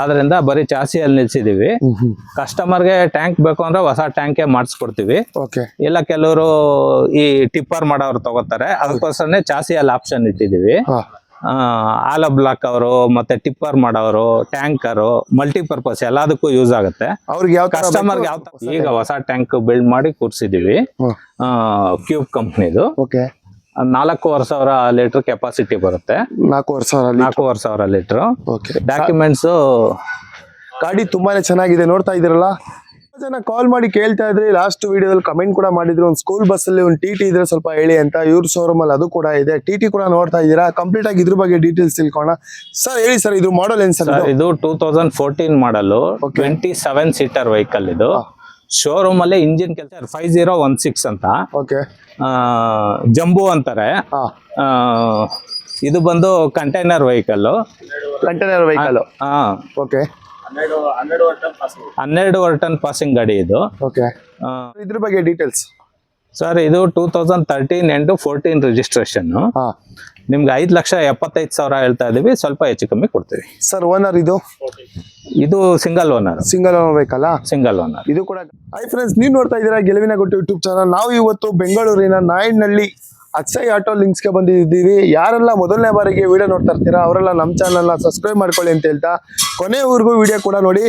ಆದ್ರಿಂದ ಬರೀ ಚಾಸಿಯಲ್ಲಿ ನಿಲ್ಸಿದೀವಿ. ಕಸ್ಟಮರ್ಗೆ ಟ್ಯಾಂಕ್ ಬೇಕು ಅಂದ್ರೆ ಹೊಸ ಟ್ಯಾಂಕ್ ಮಾಡಿಸ್ಕೊಡ್ತೀವಿ. ಇಲ್ಲ ಕೆಲವರು ಈ ಟಿಪ್ಪರ್ ಮಾಡೋರು ತಗೋತಾರೆ. ಅದಕ್ಕೋಸ್ಕರನೇ ಚಾಸಿಯಲ್ಲಿ ಆಪ್ಷನ್ ಇಟ್ಟಿದೀವಿ. ಆಲ ಬ್ಲಾಕ್ ಅವರು ಮತ್ತೆ ಟಿಪ್ಪರ್ ಮಾಡೋರು ಟ್ಯಾಂಕರು ಮಲ್ಟಿಪರ್ಪಸ್ ಎಲ್ಲದಕ್ಕೂ ಯೂಸ್ ಆಗುತ್ತೆ. ಅವ್ರಿಗೆ ಯಾವ ತರ ಕಸ್ಟಮರ್ಗೆ ಯಾವ ಈಗ ಹೊಸ ಟ್ಯಾಂಕ್ ಬಿಲ್ಡ್ ಮಾಡಿ ಕೂರ್ಸಿದೀವಿ. ಕ್ಯೂಬ್ ಕಂಪ್ನಿದು ನಾಲ್ಕೂವರೆ ಸಾವಿರ ಲೀಟರ್ ಕೆಪಾಸಿಟಿ ಬರುತ್ತೆ. ನಾಲ್ಕೂವರೆ ಸಾವಿರ ನಾಲ್ಕೂವರೆ ಸಾವಿರ ಲೀಟರ್. ಓಕೆ ಡಾಕ್ಯುಮೆಂಟ್ಸ್ ಗಾಡಿ ತುಂಬಾನೇ ಚೆನ್ನಾಗಿದೆ ನೋಡ್ತಾ ಇದ್ರಲ್ಲ ಜನ ಕಾಲ್ ಮಾಡಿ ಕೇಳ್ತಾ ಇದ್ರಿ ಲಾಸ್ಟ್ ವಿಡಿಯೋದಲ್ಲಿ ಕಮೆಂಟ್ ಕೂಡ ಮಾಡಿದ್ರು. ಒಂದು ಸ್ಕೂಲ್ ಬಸ್ ಅಲ್ಲಿ ಒಂದು ಟಿ ಟಿ ಇದ್ರೆ ಸ್ವಲ್ಪ ಹೇಳಿ ಅಂತ ಇವ್ರ ಶೋರೂಮ್ ಅಲ್ಲಿ ಅದು ಕೂಡ ಇದೆ. ಟಿ ಟಿ ಕೂಡ ನೋಡ್ತಾ ಇದ್ದೀರಾ? ಕಂಪ್ಲೀಟ್ ಆಗಿ ಇದ್ರ ಬಗ್ಗೆ ಡೀಟೇಲ್ಸ್ ತಿಳ್ಕೋಣ. ಸರ್ ಹೇಳಿ ಸರ್ ಇದು ಮಾಡಲ್ ಏನ್ ಸರ್ ಸರ್ ಇದು? Two thousand fourteen model twenty seven seater vehicle ಇದು. ಶೋರೂಮ್ ಅಲ್ಲೇ ಇಂಜಿನ್ ಕೆಲಸ ಫೈವ್ ಜೀರೋ ಒನ್ ಸಿಕ್ಸ್ ಅಂತ. ಓಕೆ ಆ, ಜಂಬೂ ಅಂತಾರೆ. ಆ, ಇದು ಬಂದು container vehicle container vehicle okay ಹನ್ನೆರಡುವರೆ ton passing ಗಾಡಿ ಇದು. ಓಕೆ ಇದ್ರ ಬಗ್ಗೆ ಡೀಟೇಲ್ಸ್ ಸರ್ ಇದು ಟೂ ತೌಸಂಡ್ ತರ್ಟೀನ್ ಎಂಟು ಫೋರ್ಟೀನ್ ರಿಜಿಸ್ಟ್ರೇಷನ್ ನಿಮ್ಗೆ ಐದು ಲಕ್ಷ ಎಪ್ಪತ್ತೈದು ಸಾವಿರ ಹೇಳ್ತಾ ಇದೀವಿ ಸ್ವಲ್ಪ ಹೆಚ್ಚು ಕಮ್ಮಿ ಕೊಡ್ತೀವಿ. ಸರ್ ಓನರ್ ಇದು? ಇದು ಸಿಂಗಲ್ ಓನರ್ ಸಿಂಗಲ್ ಓನರ್ ಬೇಕಲ್ಲ? ಸಿಂಗಲ್ ಓನರ್ ಇದು ಕೂಡ ಹೈ ಫ್ರೆಂಡ್ಸ್ ನೀವು ನೋಡ್ತಾ ಇದ್ದೀರಾ ಗೆಲುವಿನ ಗುಟ್ಟು ಯೂಟ್ಯೂಬ್ ಚಾನಲ್ ನಾವು ಇವತ್ತು ಬೆಂಗಳೂರಿನ ನಾಯಂಡಹಳ್ಳಿ ಅಕ್ಷಯ್ ಆಟೋ ಲಿಂಕ್ಸ್ಗೆ ಬಂದಿದ್ದೀವಿ. ಯಾರೆಲ್ಲ ಮೊದಲನೇ ಬಾರಿಗೆ ವಿಡಿಯೋ ನೋಡ್ತಾ ಇರ್ತೀರಾ, ಅವರೆಲ್ಲ ನಮ್ಮ ಚಾನಲ್ನ ಸಬ್ಸ್ಕ್ರೈಬ್ ಮಾಡ್ಕೊಳ್ಳಿ ಅಂತ ಹೇಳ್ತಾ ಕೊನೆವರೆಗೂ ವಿಡಿಯೋ ಕೂಡ ನೋಡಿ.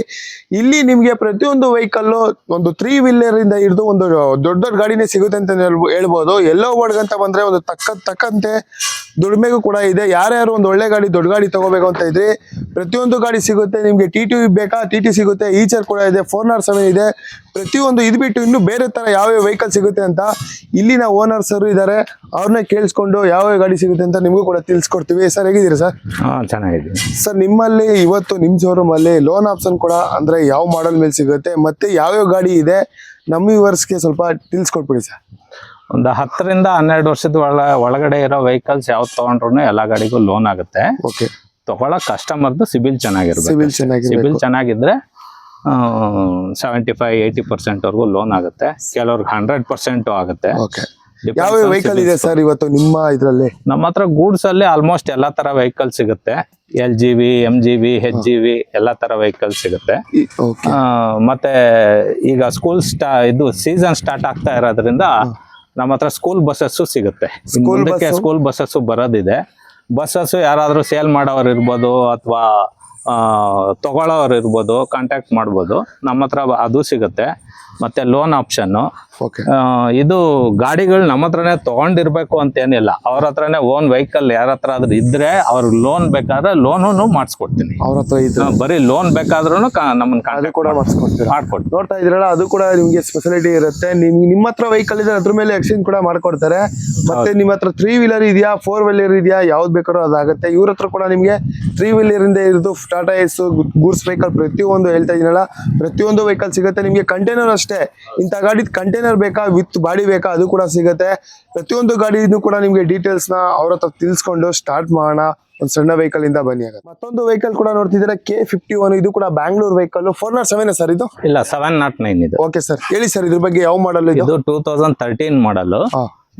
ಇಲ್ಲಿ ನಿಮಗೆ ಪ್ರತಿಯೊಂದು ವೆಹಿಕಲ್ಲು ಒಂದು ತ್ರೀ ಇಂದ ಹಿಡಿದು ಒಂದು ದೊಡ್ಡ ದೊಡ್ಡ ಗಾಡಿನೇ ಸಿಗುತ್ತೆ ಅಂತ ಹೇಳ್ಬೋ- ಹೇಳ್ಬೋದು. ಎಲ್ಲೋ ಅಂತ ಬಂದ್ರೆ ಒಂದು ತಕ್ಕ, ತಕ್ಕಂತೆ ದುಡಿಮೆಗೂ ಕೂಡ ಇದೆ. ಯಾರ್ಯಾರು ಒಂದು ಒಳ್ಳೆ ಗಾಡಿ ದೊಡ್ಡ ಗಾಡಿ ತಗೋಬೇಕು ಅಂತ ಇದ್ರಿ ಪ್ರತಿಯೊಂದು ಗಾಡಿ ಸಿಗುತ್ತೆ. ನಿಮಗೆ ಟಿ ಟಿ ಬೇಕಾ? ಟಿ ಟಿ ಸಿಗುತ್ತೆ. ಈಚರ್ ಕೂಡ ಇದೆ. ಫೋರ್ ನಾಟ್ ಸೆವೆನ್ ಇದೆ. ಪ್ರತಿಯೊಂದು ಇದು ಬಿಟ್ಟು ಇನ್ನು ಬೇರೆ ತರ ಯಾವ್ಯಾವ ವೆಹಿಕಲ್ ಸಿಗುತ್ತೆ ಅಂತ ಇಲ್ಲಿನ ಓನರ್ಸ್ ಅವರು ಇದ್ದಾರೆ ಅವ್ರನ್ನೇ ಕೇಳಿಸ್ಕೊಂಡು ಯಾವ್ಯಾವ ಗಾಡಿ ಸಿಗುತ್ತೆ ಅಂತ ನಿಮಗೂ ಕೂಡ ತಿಳಿಸ್ಕೊಡ್ತೀವಿ. ಸರ್ ಹೇಗಿದ್ದೀರಿ ಸರ್ ಹಾಂ ಚೆನ್ನಾಗಿದೆ. ಸರ್ ನಿಮ್ಮಲ್ಲಿ ಇವತ್ತು ನಿಮ್ಮ ಶೋರೂಮ್ ಅಲ್ಲಿ ಲೋನ್ ಆಪ್ಷನ್ ಕೂಡ ಅಂದ್ರೆ ಯಾವ ಮಾಡೆಲ್ ಮೇಲೆ ಸಿಗುತ್ತೆ ಮತ್ತೆ ಯಾವ್ಯಾವ ಗಾಡಿ ಇದೆ? ನಮ್ಮ ವ್ಯೂವರ್ಸ್ಗೆ ಸ್ವಲ್ಪ ತಿಳಿಸ್ಕೊಟ್ಬಿಡಿ ಸರ್ ಒಂದು ಹತ್ತರಿಂದ ಹನ್ನೆರಡು ವರ್ಷದ ಒಳ ಒಳಗಡೆ ಇರೋ ವೆಹಿಕಲ್ಸ್ ಯಾವ್ದು ತಗೊಂಡ್ರು ಎಲ್ಲ ಗಾಡಿಗೂ ಲೋನ್ ಆಗುತ್ತೆ. ಓಕೆ ತಗೊಳ್ಳೋ ಕಸ್ಟಮರ್ದು ಸಿಬಿಲ್ ಚೆನ್ನಾಗಿರ್ಬೇಕು. ಸಿವಿಲ್ ಚೆನ್ನಾಗಿ ಸಿಬಿಲ್ ಚೆನ್ನಾಗಿದ್ರೆ ಸೆವೆಂಟಿ ಫೈವ್ ಏಯ್ಟಿ ಪರ್ಸೆಂಟ್ ವರೆಗೂ ಲೋನ್ ಆಗುತ್ತೆ. ಕೆಲವ್ರಿಗೆ ಹಂಡ್ರೆಡ್ ಪರ್ಸೆಂಟ್ ಆಗುತ್ತೆ. ಓಕೆ ಯಾವ ವೆಹಿಕಲ್ ಇದೆ ಸರ್ ಇವತ್ತು ನಿಮ್ಮ ಇದರಲ್ಲಿ? ನಮ್ಮ ಹತ್ರ ಗೂಡ್ಸ್ ಅಲ್ಲಿ ಆಲ್ಮೋಸ್ಟ್ ಎಲ್ಲಾ ತರ ವೆಹಿಕಲ್ ಸಿಗುತ್ತೆ. L G B M G B H G B ಎಲ್ಲಾ ತರ ವೆಹಿಕಲ್ ಸಿಗುತ್ತೆ. ಮತ್ತೆ ಈಗ ಸ್ಕೂಲ್ ಸ್ಟಾ ಇದು ಸೀಸನ್ ಸ್ಟಾರ್ಟ್ ಆಗ್ತಾ ಇರೋದ್ರಿಂದ ನಮ್ಮ ಹತ್ರ ಸ್ಕೂಲ್ ಬಸ್ಸಸ್ಸು ಸಿಗುತ್ತೆ. ಮುಂದಕ್ಕೆ ಸ್ಕೂಲ್ ಬಸ್ಸಸ್ಸು ಬರೋದಿದೆ. ಬಸ್ಸಸ್ಸು ಯಾರಾದರೂ ಸೇಲ್ ಮಾಡೋರು ಇರ್ಬೋದು ಅಥವಾ ತಗೊಳ್ಳೋರು ಇರ್ಬೋದು ಕಾಂಟ್ಯಾಕ್ಟ್ ಮಾಡ್ಬೋದು. ನಮ್ಮ ಹತ್ರ ಅದು ಸಿಗುತ್ತೆ. ಮತ್ತೆ ಲೋನ್ ಆಪ್ಷನ್ನು ಇದು ಗಾಡಿಗಳು ನಮ್ಮ ಹತ್ರನೇ ತಗೊಂಡಿರ್ಬೇಕು ಅಂತ ಏನಿಲ್ಲ ಅವ್ರ ಹತ್ರನೇ ಓನ್ ವೆಹಿಕಲ್ ಯಾರ ಹತ್ರ ಆದ್ರೂ ಇದ್ರೆ ಅವ್ರ ಲೋನ್ ಬೇಕಾದ್ರೆ ಲೋನು ಮಾಡಿಸ್ಕೊಡ್ತೀನಿ. ಅವ್ರ ಹತ್ರ ಇದ್ರೆ. ಬರೀ ಲೋನ್ ಬೇಕಾದ್ರೂ ನಮ್ಮನ್ನ ಕಾಂಟ್ಯಾಕ್ಟ್ ಕೂಡ ಮಾಡಿಸ್ಕೊಡ್ತೀನಿ ಮಾಡ್ಕೊಡ್ತೀವಿ ನೋಡ್ತಾ ಇದ್ರಲ್ಲ ಅದು ಕೂಡ ನಿಮ್ಗೆ ಸ್ಪೆಷಾಲಿಟಿ ಇರುತ್ತೆ. ನಿಮ್ ನಿಮ್ಮ ಹತ್ರ ವೆಹಿಕಲ್ ಇದ್ರೆ ಅದ್ರ ಮೇಲೆ ಎಕ್ಸ್ಚೇಂಜ್ ಕೂಡ ಮಾಡ್ಕೊಡ್ತಾರೆ. ಮತ್ತೆ ನಿಮ್ಮ ಹತ್ರ ತ್ರೀ ವೀಲರ್ ಇದೆಯಾ ಫೋರ್ ವೀಲರ್ ಇದೆಯಾ ಯಾವ್ದು ಬೇಕಾದ್ರೂ ಅದಾಗುತ್ತೆ. ಇವ್ರ ಹತ್ರ ಕೂಡ ನಿಮ್ಗೆ ತ್ರೀ ವೀಲರ್ ಇಂದ ಇರೋದು ಟಾಟಾ ಎಸ್ ಗೂಡ್ಸ್ ವೆಹಿಕಲ್ ಪ್ರತಿಯೊಂದು ಹೇಳ್ತಾ ಇದೀನಲ್ಲ ಪ್ರತಿಯೊಂದು ವೆಹಿಕಲ್ ಸಿಗುತ್ತೆ. ನಿಮ್ಗೆ ಕಂಟೈನರ್ ಅಷ್ಟೇ. ಇಂಥ ಗಾಡಿ ಕಂಟೈನರ್ ಬೇಕಾ? ವಿತ್ ಬಾಡಿ ಬೇಕಾ? ಅದು ಕೂಡ ಸಿಗುತ್ತೆ. ಪ್ರತಿಯೊಂದು ಗಾಡಿನೂ ಕೂಡ ನಿಮಗೆ ಡೀಟೇಲ್ಸ್ನ ಅವ್ರ ಹತ್ರ ತಿಳಿಸ್ಕೊಂಡು ಸ್ಟಾರ್ಟ್ ಮಾಡೋಣ. ಒಂದು ಸಣ್ಣ ವೆಹಿಕಲ್ ಇಂದ ಬನ್ನಿ ಆಗುತ್ತೆ ಮತ್ತೊಂದು ವೆಹಿಕಲ್ ಕೂಡ ನೋಡ್ತಿದ್ರೆ ಕೆ ಫಿಫ್ಟಿ ಒನ್ ಇದು ಕೂಡ Bangalore vehicle four nought seven sir ಇದು? ಇಲ್ಲ ಸೆವೆನ್ ನಾಟ್ ನೈನ್ ಇದು. ಓಕೆ ಸರ್ ಹೇಳಿ ಸರ್ ಇದ್ರ ಬಗ್ಗೆ ಯಾವ ಮಾಡಲ್ ಇದು? ಇದು two thousand thirteen model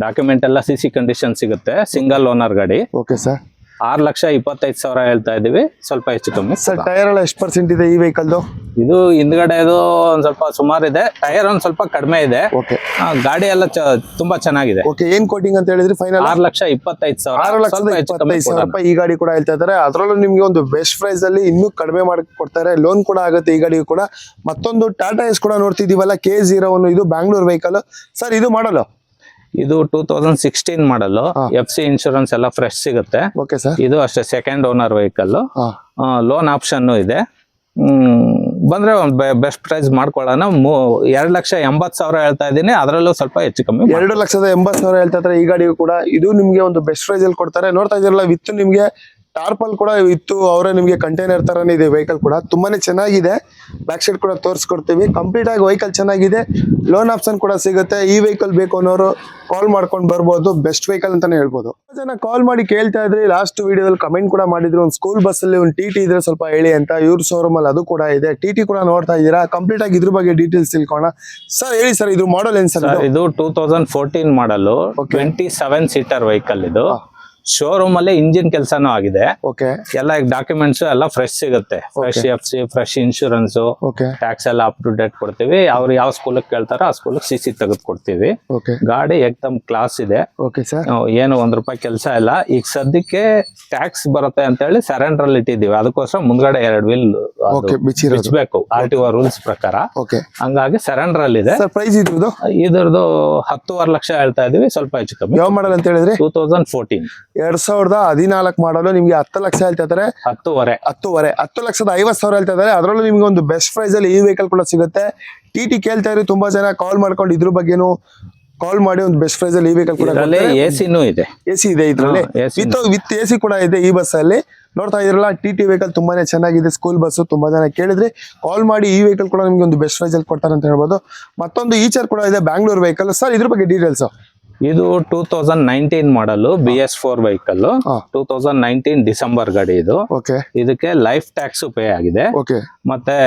document ಎಲ್ಲ ಸಿ ಸಿ ಕಂಡೀಷನ್ ಸಿಗುತ್ತೆ. ಸಿಂಗಲ್ ಓನರ್ ಗಾಡಿ. ಓಕೆ ಸರ್ ಆರು ಲಕ್ಷ ಇಪ್ಪತ್ತೈದು ಸಾವಿರ ಹೇಳ್ತಾ ಇದೀವಿ ಸ್ವಲ್ಪ ಹೆಚ್ಚು ಕಮ್ಮಿ ಸರ್ ಟೈರ್ ಎಲ್ಲ ಎಷ್ಟು ಪರ್ಸೆಂಟ್ ಇದೆ ಈ ವೆಹಿಕಲ್ದು? ಇದು ಹಿಂದ್ಗಡೆದು ಒಂದ್ ಸ್ವಲ್ಪ ಸುಮಾರು ಇದೆ. ಟೈರ್ ಒಂದ್ ಸ್ವಲ್ಪ ಕಡಿಮೆ ಇದೆ. ಓಕೆ. ಗಾಡಿ ಎಲ್ಲ ಚ- ತುಂಬಾ ಚೆನ್ನಾಗಿದೆ. ಓಕೆ ಏನ್ ಕೋಟಿಂಗ್ ಅಂತ ಹೇಳಿದ್ರಿ ಫೈನಲ್ ಆರು ಲಕ್ಷ ಇಪ್ಪತ್ತೈದು ಸಾವಿರ. ಆರು ಲಕ್ಷದ ಸ್ವಲ್ಪ ಹೆಚ್ಚು ಕಮ್ಮಿ ಇಪ್ಪತ್ತೈದು ಸಾವಿರ ರೂಪಾಯಿ ಈ ಗಾಡಿ ಕೂಡ ಹೇಳ್ತಾ ಇದ್ದಾರೆ. ಅದರಲ್ಲೂ ನಿಮ್ಗೆ ಒಂದು ಬೆಸ್ಟ್ ಪ್ರೈಸ್ ಅಲ್ಲಿ ಇನ್ನೂ ಕಡಿಮೆ ಮಾಡಿ ಕೊಡ್ತಾರೆ. ಲೋನ್ ಕೂಡ ಆಗುತ್ತೆ ಈ ಗಾಡಿಗೂ ಕೂಡ. ಮತ್ತೊಂದು ಟಾಟಾ ಎಸ್ ಕೂಡ ನೋಡ್ತಿದೀವಲ್ಲ ಕೆ ಜೀರೋ ಒನ್ ಇದು ಬ್ಯಾಂಗ್ಳೂರ್ ವೆಹಿಕಲ್ ಸರ್ ಇದು ಮಾಡಲು ಇದು two thousand sixteen model. F C insurance ಎಲ್ಲ ಫ್ರೆಶ್ ಸಿಗುತ್ತೆ. ಓಕೆ ಸರ್ ಇದು ಅಷ್ಟೇ second owner vehicle loan option ಇದೆ. ಬಂದ್ರೆ ಬೆಸ್ಟ್ ಪ್ರೈಸ್ ಮಾಡ್ಕೊಳ್ಳೋಣ. ಎರಡು ಲಕ್ಷ ಎಂಬತ್ ಸಾವಿರ ಹೇಳ್ತಾ ಇದ್ದೀನಿ. ಅದರಲ್ಲೂ ಸ್ವಲ್ಪ ಹೆಚ್ಚು ಕಮ್ಮಿ. ಎರಡು ಲಕ್ಷದ ಎಂಬತ್ ಸಾವಿರ ಹೇಳ್ತಾ ಇದ್ರೆ ಈ ಗಾಡಿಗೂ ಕೂಡ ಇದು ನಿಮ್ಗೆ ಒಂದು ಬೆಸ್ಟ್ ಪ್ರೈಸ್ ಅಲ್ಲಿ ಕೊಡ್ತಾರೆ. ನೋಡ್ತಾ ಇದ್ದೀರಲ್ಲ ವಿತ್ ನಿಮ್ಗೆ ಟಾರ್ಪಲ್ ಕೂಡ ಇತ್ತು ಅವರೇ ನಿಮಗೆ ಕಂಟೈನರ್ ತರನೇ ಇದೆ ವೆಹಿಕಲ್ ಕೂಡ. ತುಂಬಾನೇ ಚೆನ್ನಾಗಿದೆ. ಬ್ಯಾಕ್ ಸೈಡ್ ಕೂಡ ತೋರಿಸ್ಕೊಡ್ತೀವಿ. ಕಂಪ್ಲೀಟ್ ಆಗಿ ವೆಹಿಕಲ್ ಚೆನ್ನಾಗಿದೆ. ಲೋನ್ ಆಪ್ಷನ್ ಕೂಡ ಸಿಗುತ್ತೆ. ಈ ವೆಹಿಕಲ್ ಬೇಕು ಅನ್ನೋರು ಕಾಲ್ ಮಾಡ್ಕೊಂಡು ಬರ್ಬೋದು. ಬೆಸ್ಟ್ ವೆಹಿಕಲ್ ಅಂತಾನೆ ಹೇಳ್ಬೋದು. ಜನ ಕಾಲ್ ಮಾಡಿ ಕೇಳ್ತಾ ಇದ್ರಿ ಲಾಸ್ಟ್ ವಿಡಿಯೋದಲ್ಲಿ ಕಮೆಂಟ್ ಕೂಡ ಮಾಡಿದ್ರು. ಒಂದು ಸ್ಕೂಲ್ ಬಸ್ ಅಲ್ಲಿ ಒಂದು ಟಿ ಟಿ ಇದ್ರೆ ಸ್ವಲ್ಪ ಹೇಳಿ ಅಂತ. ಇವ್ರ ಶೋರೂಮ್ ಅಲ್ಲಿ ಅದು ಕೂಡ ಇದೆ. ಟಿ ಟಿ ಕೂಡ ನೋಡ್ತಾ ಇದೀರಾ ಕಂಪ್ಲೀಟ್ ಆಗಿ ಇದ್ರ ಬಗ್ಗೆ ಡೀಟೇಲ್ಸ್ ತಿಳ್ಕೋಣ ಸರ್ ಹೇಳಿ ಸರ್ ಇದು ಮಾಡಲ್ ಏನ್ ಸರ್ ಇದು? Two thousand fourteen model twenty seven seater vehicle ಇದು. ಶೋರೂಮ್ ಅಲ್ಲೇ ಇಂಜಿನ್ ಕೆಲಸನೂ ಆಗಿದೆ. ಓಕೆ ಎಲ್ಲ ಈಗ ಡಾಕ್ಯುಮೆಂಟ್ಸ್ ಎಲ್ಲ ಫ್ರೆಶ್ ಸಿಗುತ್ತೆ. Fresh F C fresh insurance tax ಎಲ್ಲ ಅಪ್ ಟು ಡೇಟ್ ಕೊಡ್ತೀವಿ. ಅವ್ರು ಯಾವ ಸ್ಕೂಲಿಗೆ ಕೇಳ್ತಾರೋ ಆ ಸ್ಕೂಲ್ ಸಿ ಸಿ ತೆಗೆದು ಕೊಡ್ತೀವಿ. ಗಾಡಿ ಎಕ್ದಮ್ ಕ್ಲಾಸ್ ಇದೆ. ಏನು ಒಂದ್ ರೂಪಾಯಿ ಕೆಲಸ ಇಲ್ಲ. ಈಗ ಸದ್ಯಕ್ಕೆ ಟ್ಯಾಕ್ಸ್ ಬರುತ್ತೆ ಅಂತ ಹೇಳಿ ಸರೆಂಡರ್ ಅಲ್ಲಿ ಇಟ್ಟಿದ್ದೀವಿ. ಅದಕ್ಕೋಸ್ಕರ ಮುಂದ್ಗಡೆ ಎರಡು ವೀಲ್ ಬಿಚ್ಚಬೇಕು ಆರ್ ಟಿ ಒ ರೂಲ್ಸ್ ಪ್ರಕಾರ. ಹಂಗಾಗಿ ಸರೆಂಡರ್ ಅಲ್ಲಿ ಇದೆ. ಪ್ರೈಸ್ ಇದ್ರದ್ದು? ಇದ್ರದ್ದು ಹತ್ತುವರೆ ಲಕ್ಷ ಹೇಳ್ತಾ ಇದೀವಿ. ಸ್ವಲ್ಪ ಹೆಚ್ಚು ಕಮ್ಮಿ. ಯಾವ ಮಾಡಲ್ ಅಂತ ಹೇಳಿದ್ರೆ? ಟೂ ತೌಸಂಡ್ ಫೋರ್ಟೀನ್ ಎರಡ್ ಸಾವಿರದ ಹದಿನಾಲ್ಕು ಮಾಡಲು ನಿಮ್ಗೆ ಹತ್ತು ಲಕ್ಷ ಹೇಳ್ತಾ ಇದ್ದಾರೆ ಹತ್ತುವರೆ. ಹತ್ತುವರೆ. ಹತ್ತು ಲಕ್ಷದ ಐವತ್ತು ಸಾವಿರ ಹೇಳ್ತಾ ಇದ್ದಾರೆ ಅದರಲ್ಲೂ ನಿಮ್ಗೆ ಒಂದು ಬೆಸ್ಟ್ ಪ್ರೈಸ್ ಅಲ್ಲಿ ಈ ವೆಹಿಕಲ್ ಕೂಡ ಸಿಗುತ್ತೆ. ಟಿ ಟಿ ಕೇಳ್ತಾ ಇದ್ರು ತುಂಬಾ ಜನ ಕಾಲ್ ಮಾಡ್ಕೊಂಡು ಇದ್ರ ಬಗ್ಗೆನು ಕಾಲ್ ಮಾಡಿ ಒಂದು ಬೆಸ್ಟ್ ಪ್ರೈಸ್ ಅಲ್ಲಿ ಈ ವೆಹಿಕಲ್ ಕೂಡ ಎಸಿನೂ ಇದೆ ಎಸಿ ಸಿ ಇದೆ. ಇದರಲ್ಲಿ. ವಿತ್ ವಿತ್ ಎ ಸಿ ಕೂಡ ಇದೆ ಈ ಬಸ್ ಅಲ್ಲಿ. ನೋಡ್ತಾ ಇದ್ರಲ್ಲ ಟಿ ಟಿ ವೆಹಿಕಲ್ ತುಂಬಾನೇ ಚೆನ್ನಾಗಿದೆ. ಸ್ಕೂಲ್ ಬಸ್ ತುಂಬಾ ಜನ ಕೇಳಿದ್ರೆ ಕಾಲ್ ಮಾಡಿ ಈ ವೆಹಿಕಲ್ ಕೂಡ ನಿಮ್ಗೆ ಒಂದು ಬೆಸ್ಟ್ ಪ್ರೈಸ್ ಅಲ್ಲಿ ಕೊಡ್ತಾರೆ ಅಂತ ಹೇಳ್ಬೋದು. ಮತ್ತೊಂದು ಈಚರ್ ಕೂಡ ಇದೆ ಬ್ಯಾಂಗ್ಳೂರ್ ವೆಹಿಕಲ್ ಸರ್ ಇದ್ರ ಬಗ್ಗೆ ಡೀಟೇಲ್ಸ್ ಇದು two thousand nineteen model B S four vehicle. Two thousand nineteen December ಗಾಡಿ ಇದು. ಓಕೆ ಇದಕ್ಕೆ ಲೈಫ್ ಟ್ಯಾಕ್ಸ್ ಪೇ ಆಗಿದೆ. ಮತ್ತೆ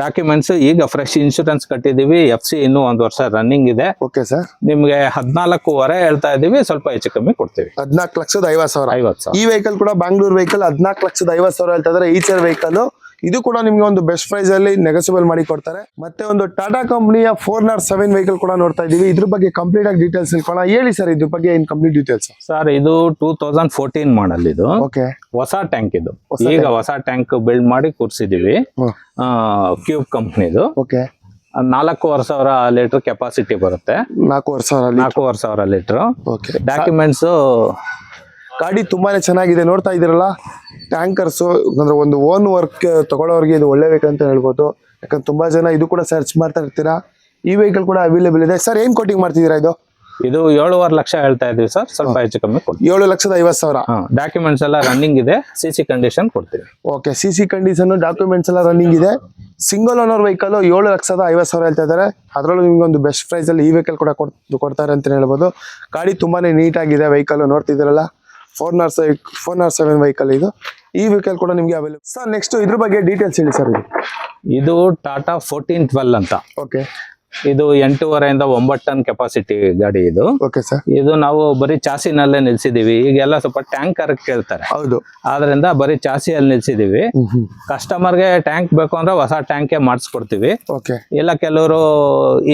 ಡಾಕ್ಯುಮೆಂಟ್ಸ್ ಈಗ ಫ್ರೆಶ್ ಇನ್ಶೂರೆನ್ಸ್ ಕಟ್ಟಿದೀವಿ. ಎಫ್ ಸಿ ಇನ್ನೂ ಒಂದ್ ವರ್ಷ ರನ್ನಿಂಗ್ ಇದೆ. ಓಕೆ ಸರ್ ನಿಮ್ಗೆ ಹದಿನಾಲ್ಕೂವರೆ ಹೇಳ್ತಾ ಇದೀವಿ. ಸ್ವಲ್ಪ ಹೆಚ್ಚು ಕಮ್ಮಿ ಕೊಡ್ತೀವಿ. ಹದಿನಾಲ್ಕು ಲಕ್ಷದ ಐವತ್ತು ಸಾವಿರ. ಐವತ್ತು ಸಾವಿರ. ಈ ವೆಹಿಕಲ್ ಕೂಡ ಬ್ಯಾಂಗ್ಳೂರ್ ವೆಹಿಕಲ್ ಹದಿನಾಲ್ಕು ಲಕ್ಷದ ಐವತ್ತು ಸಾವಿರ ಹೇಳ್ತಾ ಇದ್ರೆ. ಈಚರ್ ವೆಹಿಕಲ್ ಇದು ಕೂಡ ನಿಮ್ಗೆ ಒಂದು ಬೆಸ್ಟ್ ಪ್ರೈಸ್ ಅಲ್ಲಿ ನೆಗೋಸಿಬಲ್ ಮಾಡಿ ಕೊಡ್ತಾರೆ. ಮತ್ತೆ ಒಂದು ಟಾಟಾ ಕಂಪನಿಯ ಫೋರ್ ನಾಟ್ ಸೆವೆನ್ ವೆಹಿಕಲ್ ಕೂಡ ನೋಡ್ತಾ ಇದೀವಿ ಇದ್ರ ಬಗ್ಗೆ ಕಂಪ್ಲೀಟ್ ಆಗಿ ಡೀಟೇಲ್ಸ್ ತಿಳ್ಕೊಳ್ಳೋಣ. ಹೇಳಿ ಸರ್ ಇದ್ರ ಬಗ್ಗೆ ಏನ್ ಕಂಪ್ಲೀಟ್ ಡೀಟೇಲ್ಸ್ ಸರ್ ಇದು ಟೂ ತೌಸಂಡ್ ಫೋರ್ಟೀನ್ ಮಾಡಲ್ ಇದು. ಓಕೆ ಹೊಸ ಟ್ಯಾಂಕ್ ಇದು. ಈಗ ಹೊಸ ಟ್ಯಾಂಕ್ ಬಿಲ್ಡ್ ಮಾಡಿ ಕೂರ್ಸಿದೀವಿ. ಕ್ಯೂಬ್ ಕಂಪ್ನಿದು ಓಕೆ ನಾಲ್ಕೂವರೆ ಸಾವಿರ ಲೀಟರ್ ಕೆಪಾಸಿಟಿ ಬರುತ್ತೆ. ನಾಲ್ಕೂವರೆ ಸಾವಿರ ನಾಲ್ಕೂವರೆ ಸಾವಿರ ಲೀಟರ್ ಓಕೆ ಡಾಕ್ಯುಮೆಂಟ್ಸ್ ಗಾಡಿ ತುಂಬಾನೇ ಚೆನ್ನಾಗಿದೆ. ನೋಡ್ತಾ ಇದ್ದೀರಲ್ಲ? ಟ್ಯಾಂಕರ್ಸ್ ಅಂದ್ರೆ ಒಂದು ಓನ್ ವರ್ಕ್ ತಗೊಳ್ಳೋರಿಗೆ ಇದು ಒಳ್ಳೆ ವೆಹಿಕಲ್ ಅಂತ ಹೇಳ್ಬೋದು. ಯಾಕಂದ್ರೆ ತುಂಬಾ ಜನ ಇದು ಕೂಡ ಸರ್ಚ್ ಮಾಡ್ತಾ ಇರ್ತೀರಾ? ಈ ವೆಹಿಕಲ್ ಕೂಡ ಅವೈಲೇಬಲ್ ಇದೆ. ಸರ್ ಏನ್ ಕೋಟಿಂಗ್ ಮಾಡ್ತಿದ್ದೀರಾ ಇದು? ಇದು ಏಳುವರೆ ಲಕ್ಷ ಹೇಳ್ತಾ ಇದೀವಿ ಸರ್. ಸ್ವಲ್ಪ ಹೆಚ್ಚು ಕಮ್ಮಿ ಕೊಡ್ತೀವಿ. ಏಳು ಲಕ್ಷದ ಐವತ್ತು ಸಾವಿರ? ಡಾಕ್ಯುಮೆಂಟ್ಸ್ ಎಲ್ಲ ರನ್ನಿಂಗ್ ಇದೆ. ಸಿ ಸಿ ಕಂಡೀಷನ್ ಕೊಡ್ತೀವಿ. Okay C C condition documents ಎಲ್ಲ ರನ್ನಿಂಗ್ ಇದೆ. ಸಿಂಗಲ್ ಓನರ್ ವೆಹಿಕಲ್ ಏಳು ಲಕ್ಷದ ಐವತ್ತು ಸಾವಿರ ಹೇಳ್ತಾ ಇದ್ದಾರೆ. ಅದರಲ್ಲೂ ನಿಮ್ಗೆ ಒಂದು ಬೆಸ್ಟ್ ಪ್ರೈಸ್ ಅಲ್ಲಿ ಈ ವೆಹಿಕಲ್ ಕೂಡ ಕೊಡ್- ಕೊಡ್ತಾರೆ ಅಂತ ಹೇಳ್ಬೋದು. ಗಾಡಿ ತುಂಬಾನೇ ನೀಟ್ ಆಗಿದೆ ವೆಹಿಕಲ್ ನೋಡ್ತಿದ್ದೀರಲ್ಲ? ಫೋರ್ ನಾರ್ ಸೈ ಫೋರ್ ನಾಟ್ ಸೆವೆನ್ ವೆಹಿಕಲ್ ಇದು. ಈ ವೆಹಿಕಲ್ ಕೂಡ ನಿಮಗೆ ಅವೈಲೇಬಲ್ ಸರ್ ನೆಕ್ಸ್ಟ್ ಇದ್ರ ಬಗ್ಗೆ ಡೀಟೇಲ್ಸ್ ಹೇಳಿ ಸರ್ ಇದು. ಇದು ಟಾಟಾ ಫೋರ್ಟೀನ್ ಟ್ವೆಲ್ ಅಂತ. ಓಕೆ ಇದು ಎಂಟೂವರೆಯಿಂದ ಒಂಬತ್ತು ಟನ್ ಕೆಪಾಸಿಟಿ ಗಾಡಿ ಇದು. ಓಕೆ ಸರ್ ಇದು ನಾವು ಬರೀ ಚಾಸಿನಲ್ಲೇ ನಿಲ್ಸಿದೀವಿ. ಈಗೆಲ್ಲ ಸ್ವಲ್ಪ ಟ್ಯಾಂಕರ್ ಕೇಳ್ತಾರೆ. ಹೌದು. ಆದ್ರಿಂದ ಬರೀ ಚಾಸಿಯಲ್ಲಿ ನಿಲ್ಸಿದೀವಿ. ಕಸ್ಟಮರ್ಗೆ ಟ್ಯಾಂಕ್ ಬೇಕು ಅಂದ್ರೆ ಹೊಸ ಟ್ಯಾಂಕೆ ಮಾಡಿಸ್ಕೊಡ್ತೀವಿ. ಓಕೆ ಇಲ್ಲ ಕೆಲವರು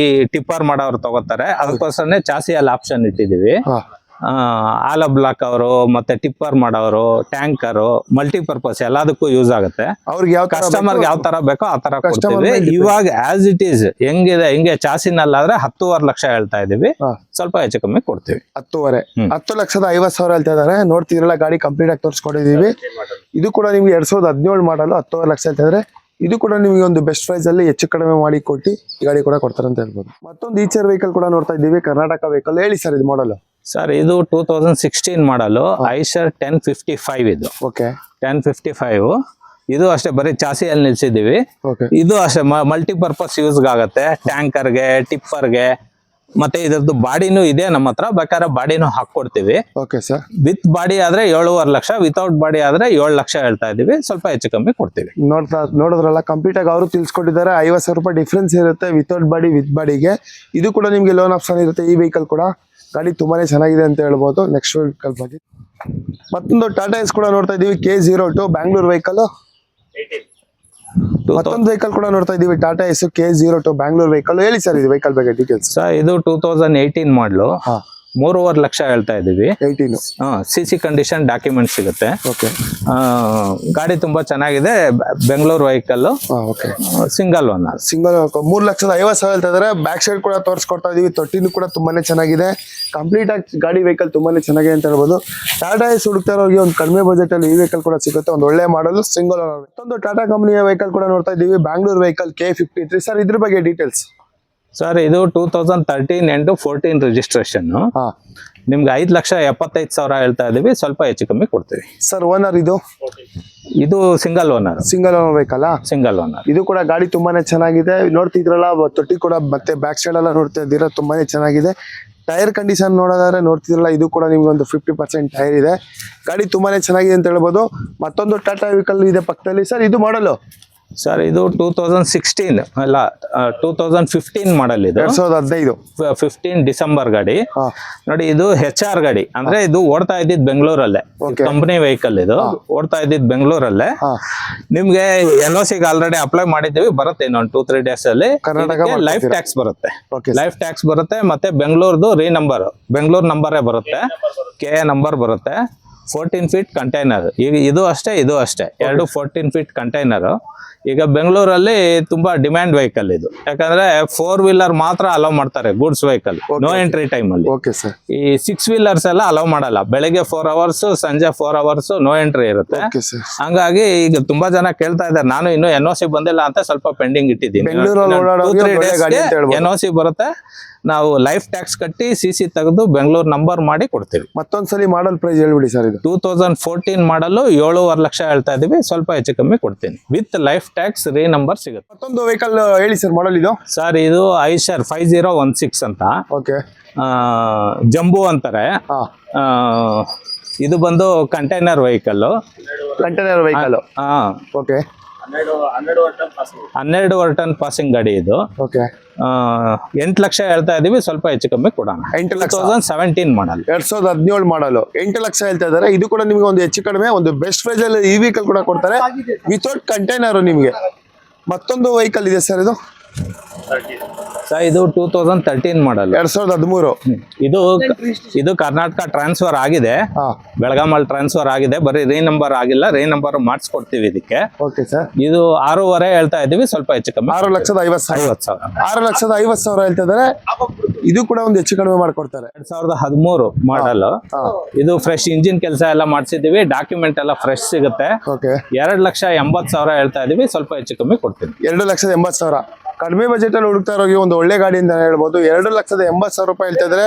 ಈ ಟಿಪ್ಪರ್ ಮಾಡೋರು ತಗೋತಾರೆ. ಅದಕ್ಕೋಸ್ಕರನೇ ಚಾಸಿಯಲ್ಲಿ ಆಪ್ಷನ್ ಇಟ್ಟಿದೀವಿ. ಆಲ ಬ್ಲಾಕ್ ಅವರು ಮತ್ತೆ ಟಿಪ್ಪರ್ ಮಾಡೋರು ಟ್ಯಾಂಕರು ಮಲ್ಟಿಪರ್ಪಸ್ ಎಲ್ಲದಕ್ಕೂ ಯೂಸ್ ಆಗುತ್ತೆ. ಅವ್ರಿಗೆ ಯಾವ ಕಸ್ಟಮರ್ಗೆ ಯಾವ ತರ ಬೇಕೋ ಆ ತರ ಕೊಡ್ತೀವಿ. ಇವಾಗ ಆಸ್ ಇಟ್ ಈಸ್ ಹೆಂಗಿದೆ ಹಿಂಗೆ ಚಾಸಿನಲ್ಲಾದ್ರೆ ಹತ್ತುವರೆ ಲಕ್ಷ ಹೇಳ್ತಾ ಇದೀವಿ. ಸ್ವಲ್ಪ ಹೆಚ್ಚು ಕಮ್ಮಿ ಕೊಡ್ತೀವಿ. ಹತ್ತುವರೆ. ಹತ್ತು ಲಕ್ಷದ ಐವತ್ ಸಾವಿರ ಹೇಳ್ತಾ ಇದಾರೆ. ನೋಡ್ತಿದ್ರಲ್ಲ ಗಾಡಿ ಕಂಪ್ಲೀಟ್ ಆಗಿ ತೋರಿಸ್ಕೊಂಡಿದೀವಿ. ಇದು ಕೂಡ ನಿಮ್ಗೆ ಎರಡ್ ಸಾವಿರದ ಹದಿನೇಳು ಮಾಡಲು ಹತ್ತುವರೆ ಲಕ್ಷ ಹೇಳ್ತಾ ಇದಾರೆ. ಇದು ಕೂಡ ನಿಮಗೆ ಒಂದು ಬೆಸ್ಟ್ ಪ್ರೈಸ್ ಅಲ್ಲಿ ಹೆಚ್ಚು ಕಡಿಮೆ ಮಾಡಿ ಕೊಟ್ಟು ಈ ಗಾಡಿ ಕೂಡ ಕೊಡ್ತಾರೆ ಅಂತ ಹೇಳ್ಬೋದು. ಮತ್ತೊಂದು ಈಚರ್ ವೆಹಿಕಲ್ ಕೂಡ ನೋಡ್ತಾ ಇದ್ದೀವಿ ಕರ್ನಾಟಕ ವೆಹಿಕಲ್ ಹೇಳಿ ಸರ್ ಇದು ಮಾಡಲು ಸರ್ ಇದು two thousand sixteen model Eicher ten fifty five ಇದು. ಓಕೆ ಟೆನ್ ಫಿಫ್ಟಿ ಫೈವ್ ಇದು ಅಷ್ಟೇ ಬರೀ ಚಾಸಿಯಲ್ಲಿ ನಿಲ್ಸಿದೀವಿ ಇದು ಅಷ್ಟೇ ಮಲ್ಟಿಪರ್ಪಸ್ ಯೂಸ್ ಆಗುತ್ತೆ ಟ್ಯಾಂಕರ್ಗೆ ಟಿಪ್ಪರ್ಗೆ ಮತ್ತೆ ಇದ್ರದ್ದು ಬಾಡಿನೂ ಇದೆ ನಮ್ಮ ಹತ್ರ. ಬೇಕಾದ್ರೆ ಬಾಡಿನೂ ಹಾಕೊಡ್ತೀವಿ ಓಕೆ ಸರ್ ವಿತ್ ಬಾಡಿ ಆದ್ರೆ ಏಳುವರೆ ಲಕ್ಷ ವಿತೌಟ್ ಬಾಡಿ ಆದ್ರೆ ಏಳು ಲಕ್ಷ ಹೇಳ್ತಾ ಇದೀವಿ ಸ್ವಲ್ಪ ಹೆಚ್ಚು ಕಮ್ಮಿ ಕೊಡ್ತೀವಿ. ನೋಡ್ತಾ ನೋಡಿದ್ರಲ್ಲ ಕಂಪ್ಲೀಟ್ ಆಗಿ ಅವರು ತಿಳಿಸ್ಕೊಟ್ಟಿದ್ದಾರೆ ಐವತ್ತು ಸಾವಿರ ರೂಪಾಯಿ ಡಿಫ್ರೆನ್ಸ್ ಇರುತ್ತೆ ವಿತೌಟ್ ಬಾಡಿ ವಿತ್ ಬಾಡಿಗೆ ಇದು ಕೂಡ ನಿಮಗೆ ಲೋನ್ ಆಪ್ಷನ್ ಇರುತ್ತೆ ಈ ವೆಹಿಕಲ್ ಕೂಡ. ಗಾಡಿ ತುಂಬಾನೇ ಚೆನ್ನಾಗಿದೆ ಅಂತ ಹೇಳ್ಬೋದು. ನೆಕ್ಸ್ಟ್ ವೆಹಿಕಲ್ ಬಗ್ಗೆ. ಮತ್ತೊಂದು ಟಾಟಾ ಎಸ್ ಕೂಡ ನೋಡ್ತಾ ಇದೀವಿ K zero two Bangalore vehicle ಮತ್ತೊಂದು ವೆಹಿಕಲ್ ಕೂಡ ನೋಡ್ತಾ ಇದೀವಿ Tata S K zero two Bangalore vehicle ಹೇಳಿ ಸರ್ ಇದು ವೆಹಿಕಲ್ ಬಗ್ಗೆ ಡೀಟೇಲ್ಸ್ ಸರ್ ಇದು ಟೂ ತೌಸಂಡ್ ಏಯ್ಟೀನ್ ಮಾಡಲು ಹಾ. ಮೂರುವರೆ ಲಕ್ಷ ಹೇಳ್ತಾ ಇದೀವಿ eighteen C C condition document ಸಿಗುತ್ತೆ. ಓಕೆ ಆ, ಗಾಡಿ ತುಂಬಾ ಚೆನ್ನಾಗಿದೆ. Bengaluru vehicle okay single one single ಮೂರ್ ಲಕ್ಷದ ಐವತ್ತು ಸಾವಿರ ಹೇಳ್ತಾ ಇದ್ರೆ. ಬ್ಯಾಕ್ ಸೈಡ್ ಕೂಡ ತೋರಿಸ್ಕೊಡ್ತಾ ಇದೀವಿ. ತೊಟ್ಟಿನೂ ಕೂಡ ತುಂಬಾನೇ ಚೆನ್ನಾಗಿದೆ. ಕಂಪ್ಲೀಟ್ ಆಗಿ ಗಾಡಿ ವೆಹಿಕಲ್ ತುಂಬಾನೇ ಚೆನ್ನಾಗಿದೆ ಅಂತ ಹೇಳ್ಬೋದು. ಟಾಟಾ ಎಸ್ ಹುಡುಕ್ತಾ ಇರೋರಿಗೆ ಒಂದು ಕಡಿಮೆ ಬಜೆಟ್ ಅಲ್ಲಿ ಈ ವೆಹಿಕಲ್ ಕೂಡ ಸಿಗುತ್ತೆ. ಒಂದು ಒಳ್ಳೆ ಮಾಡಲು ಸಿಂಗಲ್ ಮತ್ತೊಂದು ಟಾಟಾ ಕಂಪನಿಯ ವೆಹಿಕಲ್ ಕೂಡ ನೋಡ್ತಾ ಇದೀವಿ. Bangalore vehicle K fifty three sir ಇದ್ರ ಬಗ್ಗೆ ಡೀಟೇಲ್ಸ್ ಸರ್ ಇದು ಟೂ ತೌಸಂಡ್ ತರ್ಟೀನ್ ಎಂಟು ಫೋರ್ಟೀನ್ ರಿಜಿಸ್ಟ್ರೇಷನ್ ಹಾ. ನಿಮ್ಗೆ ಐದು ಲಕ್ಷ ಎಪ್ಪತ್ತೈದು ಸಾವಿರ ಹೇಳ್ತಾ ಇದೀವಿ ಸ್ವಲ್ಪ ಹೆಚ್ಚು ಕಮ್ಮಿ ಕೊಡ್ತೀವಿ. ಸರ್ ಓನರ್ ಇದು? ಇದು ಸಿಂಗಲ್ ಓನರ್ ಸಿಂಗಲ್ ಓನರ್ ಬೇಕಲ್ಲ ಸಿಂಗಲ್ ಓನರ್ ಇದು ಕೂಡ ಗಾಡಿ ತುಂಬಾನೇ ಚೆನ್ನಾಗಿದೆ. ನೋಡ್ತಿದ್ರಲ್ಲ ತೊಟ್ಟಿ ಕೂಡ ಮತ್ತೆ ಬ್ಯಾಕ್ ಸೈಡ್ ಎಲ್ಲ ನೋಡ್ತಾ ಇದ್ದೀರಾ ತುಂಬಾನೇ ಚೆನ್ನಾಗಿದೆ. ಟೈರ್ ಕಂಡೀಷನ್ ನೋಡೋದಾದ್ರೆ ನೋಡ್ತಿದ್ರಲ್ಲ ಇದು ಕೂಡ ನಿಮ್ಗೆ ಒಂದು ಫಿಫ್ಟಿ ಪರ್ಸೆಂಟ್ ಟೈರ್ ಇದೆ. ಗಾಡಿ ತುಂಬಾನೇ ಚೆನ್ನಾಗಿದೆ ಅಂತ ಹೇಳ್ಬೋದು. ಮತ್ತೊಂದು ಟಾಟಾ ವೆಹಿಕಲ್ ಇದೆ ಪಕ್ಕದಲ್ಲಿ. ಸರ್ ಇದು ಮಾಡಲು ಸರ್ ಇದು ಟೂ ತೌಸಂಡ್ ಸಿಕ್ಸ್ಟೀನ್ ಅಲ್ಲ ಟೂ ತೌಸಂಡ್ ಫಿಫ್ಟೀನ್ ಮಾಡಲ್ ಇದು. ಸಾವಿರದ ಹದಿನೈದು. ಫಿಫ್ಟೀನ್ ಡಿಸೆಂಬರ್ ಗಾಡಿ. ನೋಡಿ ಇದು ಹೆಚ್ ಆರ್ ಗಾಡಿ. ಅಂದ್ರೆ ಇದು ಓಡ್ತಾ ಇದ್ದಿದ್ ಬೆಂಗಳೂರಲ್ಲೇ. ಕಂಪನಿ ವೆಹಿಕಲ್ ಇದು. ಓಡ್ತಾ ಇದ್ದಿದ್ ಬೆಂಗಳೂರಲ್ಲೇ. ನಿಮ್ಗೆ ಎಲ್ ಒ ಸಿಗೆ ಆಲ್ರೆಡಿ ಅಪ್ಲೈ ಮಾಡಿದ್ದೀವಿ ಬರುತ್ತೆ ಇನ್ನೊಂದು ಟೂ ತ್ರೀ ಡೇಸ್ ಅಲ್ಲಿ. ಕರ್ನಾಟಕ ಲೈಫ್ ಟ್ಯಾಕ್ಸ್ ಬರುತ್ತೆ. ಲೈಫ್ ಟ್ಯಾಕ್ಸ್ ಬರುತ್ತೆ ಮತ್ತೆ ಬೆಂಗಳೂರದು ರೀ ನಂಬರ್ ಬೆಂಗಳೂರು ನಂಬರೇ ಬರುತ್ತೆ. ಕೆ ಎ ನಂಬರ್ ಬರುತ್ತೆ. ಫೋರ್ಟೀನ್ ಫೀಟ್ ಕಂಟೈನರ್ ಈಗ ಇದು ಅಷ್ಟೇ ಇದು ಅಷ್ಟೇ. ಎರಡು ಫೋರ್ಟೀನ್ ಫೀಟ್ ಕಂಟೈನರ್ ಈಗ ಬೆಂಗಳೂರಲ್ಲಿ ತುಂಬಾ ಡಿಮ್ಯಾಂಡ್ ವೆಹಿಕಲ್ ಇದು. ಯಾಕಂದ್ರೆ ಫೋರ್ ವೀಲರ್ ಮಾತ್ರ ಅಲೌ ಮಾಡ್ತಾರೆ goods vehicle no entry time ಅಲ್ಲಿ. ಓಕೆ ಸರ್ ಈ ಸಿಕ್ಸ್ ವೀಲರ್ಸ್ ಎಲ್ಲ ಅಲೌ ಮಾಡಲ್ಲ. ಬೆಳಗ್ಗೆ ಫೋರ್ ಅವರ್ಸ್ ಸಂಜೆ ಫೋರ್ ಅವರ್ಸ್ ನೋ ಎಂಟ್ರಿ ಇರುತ್ತೆ. ಹಂಗಾಗಿ ಈಗ ತುಂಬಾ ಜನ ಕೇಳ್ತಾ ಇದ್ದಾರೆ ನಾನು ಇನ್ನು ಎನ್ ಒ ಸಿ ಬಂದಿಲ್ಲ ಅಂತ ಸ್ವಲ್ಪ ಪೆಂಡಿಂಗ್ ಇಟ್ಟಿದ್ದೀನಿ. ಎನ್ ಒ ಸಿ ಬರುತ್ತೆ. ನಾವು ಲೈಫ್ ಟ್ಯಾಕ್ಸ್ ಕಟ್ಟಿ ಸಿ ಸಿ ತೆಗೆದು ಬೆಂಗಳೂರು ನಂಬರ್ ಮಾಡಿ ಕೊಡ್ತೀವಿ. ಮತ್ತೊಂದ್ಸಲಿ ಮಾಡಲ್ ಪ್ರೈಸ್ ಹೇಳ್ಬಿಡಿ ಸರ್ ಇದು. ಟೂ ತೌಸಂಡ್ ಫೋರ್ಟೀನ್ ಮಾಡಲು ಏಳುವರೆ ಲಕ್ಷ ಹೇಳ್ತಾ ಇದೀವಿ. ಸ್ವಲ್ಪ ಹೆಚ್ಚು ಕಮ್ಮಿ ಕೊಡ್ತೀನಿ. With life tax re number ಸಿಗುತ್ತೆ. ಮತ್ತೊಂದು ವೆಹಿಕಲ್ ಹೇಳಿ ಸರ್ ಮಾಡಲ್ ಇದು? ಸರ್ ಇದು Eicher five zero one six ಅಂತ. ಓಕೆ ಜಂಬು ಅಂತಾರೆ. ಹಾ. ಆ, ಇದು ಬಂದು container vehicle container vehicle okay ಹನ್ನೆರಡುವರೆ ton passing ಗಾಡಿ ಇದು. ಓಕೆ ಎಂಟು ಲಕ್ಷ ಹೇಳ್ತಾ ಇದೀವಿ ಸ್ವಲ್ಪ ಹೆಚ್ಚು ಕಮ್ಮಿ ಕೊಡೋಣ. ಎಂಟು ಲಕ್ಷ. ತೌಸಂಡ್ ಸೆವೆಂಟೀನ್ ಮಾಡಲ್ ಎರಡ್ ಸಾವಿರದ ಹದಿನೇಳು ಮಾಡಲು ಎಂಟು ಲಕ್ಷ ಹೇಳ್ತಾ ಇದ್ದಾರೆ. ಇದು ಕೂಡ ನಿಮಗೆ ಒಂದು ಹೆಚ್ಚು ಕಡಿಮೆ ಒಂದು ಬೆಸ್ಟ್ ಪ್ರೈಸ್ ಅಲ್ಲಿ ಈ ವೆಹಿಕಲ್ ಕೂಡ ಕೊಡ್ತಾರೆ. ವಿತೌಟ್ ಕಂಟೈನರ್ ನಿಮಗೆ. ಮತ್ತೊಂದು ವೆಹಿಕಲ್ ಇದೆ ಸರ್ ಇದು? ಸರ್ ಇದು ಟೂ ತೌಸಂಡ್ ತರ್ಟೀನ್ ಮಾಡಲ್ ಎರಡ್ ಸಾವಿರದ ಹದಿಮೂರು. ಇದು ಇದು ಕರ್ನಾಟಕ ಟ್ರಾನ್ಸ್ಫರ್ ಆಗಿದೆ. ಹಾ. ಬೆಳಗಾಮಲ್ಲಿ ಟ್ರಾನ್ಸ್ಫರ್ ಆಗಿದೆ. ಬರೀ ರೀ ನಂಬರ್ ಆಗಿಲ್ಲ ರೀ ನಂಬರ್ ಮಾಡಿಸ್ಕೊಡ್ತೀವಿ ಇದಕ್ಕೆ. Okay sir. ಇದು ಆರೂವರೆ ಹೇಳ್ತಾ ಇದೀವಿ ಸ್ವಲ್ಪ ಹೆಚ್ಚು ಕಮ್ಮಿ. ಆರು ಲಕ್ಷದ ಐವತ್ತು ಸಾವಿರ. ಐವತ್ತು ಸಾವಿರ. ಆರು ಲಕ್ಷದ ಐವತ್ತು ಸಾವಿರ ಹೇಳ್ತಾ ಇದ್ದಾರೆ. ಇದು ಕೂಡ ಒಂದು ಹೆಚ್ಚು ಕಡಿಮೆ ಮಾಡ್ಕೊಡ್ತಾರೆ. ಎರಡ್ ಸಾವಿರದ ಹದಿಮೂರು ಮಾಡಲ್ ಇದು ಫ್ರೆಶ್ ಇಂಜಿನ್ ಕೆಲಸ ಎಲ್ಲ ಮಾಡಿಸಿದೀವಿ ಡಾಕ್ಯುಮೆಂಟ್ ಎಲ್ಲ ಫ್ರೆಶ್ ಸಿಗುತ್ತೆ. ಓಕೆ. ಎರಡ್ ಲಕ್ಷ ಎಂಬತ್ತು ಸಾವಿರ ಹೇಳ್ತಾ ಇದೀವಿ ಸ್ವಲ್ಪ ಹೆಚ್ಚು ಕಮ್ಮಿ ಕೊಡ್ತೀವಿ ಎರಡು ಲಕ್ಷದ ಎಂಬತ್ ಸಾವಿರ. ಕಡಿಮೆ ಬಜೆಟ್ ಅಲ್ಲಿ ಹುಡುಕ್ತಾ ಇರೋ ಒಂದು ಒಳ್ಳೆ ಗಾಡಿ ಅಂತ ಹೇಳ್ಬೋದು. ಎರಡು ಲಕ್ಷದ ಎಂಬತ್ತು ಸಾವಿರ ರೂಪಾಯಿ ಹೇಳ್ತಾ ಇದ್ದಾರೆ.